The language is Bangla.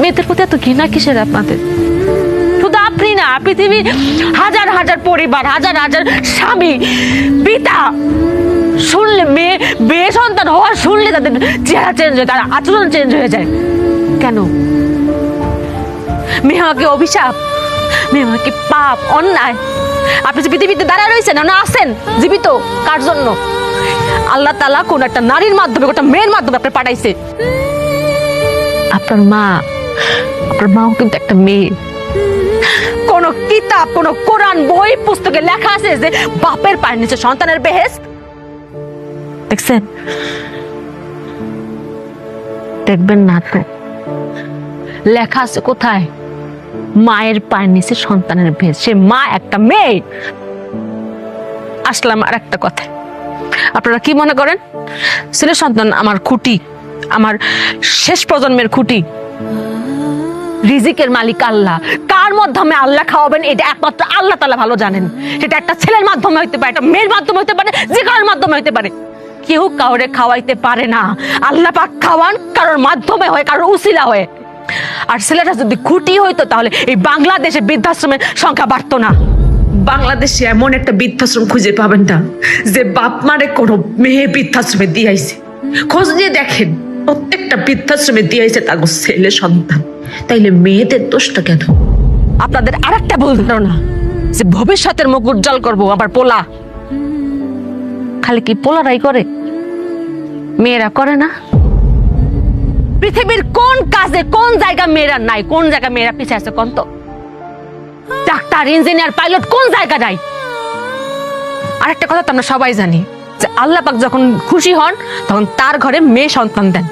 মেয়েদের প্রতি এত ঘৃণা কিসের আপনাদের? শুধু আপনি না পৃথিবীর হাজার হাজার পরিবার, হাজার হাজার স্বামী, পিতা, শুনলে মেয়ে মেয়ে সন্তান হওয়ার শুনলে তাদের চেহারা চেঞ্জ হয়, তার আচরণ চেঞ্জ হয়ে যায়। কেন? মেয়ে আমাকে অভিশাপ, মেয়ে আমাকে পাপ, অন্যায়। আপনি যে পৃথিবীতে দাঁড়ায় রয়েছেন, না আছেন, জীবিত, কার জন্য? আল্লাহ তালা কোন একটা নারীর মাধ্যমে কোনটা মেয়ের মাধ্যমে আপনি পাঠাইছে। আপনার মা আপনার মাও কিন্তু একটা মেয়ে। কোন কিতাব, কোন কোরআন, বই, পুস্তকে লেখা আছে যে বাপের পায়ের নিচে সন্তানের বেহেস্ত দেখছেন? দেখবেন না তো। লেখা আছে কোথায়? মায়ের পায়ের নিচে সন্তানের ভেদ সে মা একটা মেয়ে। আসলাম আর একটা কথা। আপনারা কি মনে করেন? ছেলে সন্তান আমার খুঁটি, আমার শেষ প্রজন্মের খুঁটি। রিজিকের মালিক আল্লাহ। কার মাধ্যমে আল্লাহ খাওয়াবেন, এটা একমাত্র আল্লাহ তালা ভালো জানেন। সেটা একটা ছেলের মাধ্যমে হইতে পারে, একটা মেয়ের মাধ্যমে হইতে পারে, যে কারোর মাধ্যমে হইতে পারে। কেউ কাউরে খাওয়াইতে পারে না। আল্লাহ পাক খাওয়ান কারোর মাধ্যমে হয়, কারোর উসিলা হয়ে। আর ছেলেটা যদি খুঁটি হইতো, তাহলে এই বাংলাদেশে বৃদ্ধাশ্রমের সংখ্যা বাড়তো না। বাংলাদেশে এমন একটা বৃদ্ধাশ্রম খুঁজে পাবেন না, যে বাপ মারে কোনো মেয়ে বৃদ্ধাশ্রমে দিয়ে দিয়াইছে খোঁজ নিয়ে দেখেন। প্রত্যেকটা বৃদ্ধাশ্রমে দিয়ে দিয়াইছে তার ছেলে সন্তান। তাইলে মেয়েদের দোষটা কেন? আপনাদের আর একটা ভুল ধারণা, যে ভবিষ্যতের মুখ উজ্জ্বল করব আবার পোলা। খালি কি পোলারাই করে? মেয়েরা করে না। পৃথিবীর কোন কাজে কোন জায়গা মেয়েরা নাই, কোন জায়গা মেয়েরা পিছিয়ে আছে কোন তো? ডাক্তার, ইঞ্জিনিয়ার, পাইলট কোন জায়গা নাই? আরেকটা কথা তো আমরা সবাই জানি যে যখন খুশি হন তখন তার ঘরে মেয়ে সন্তান দেন।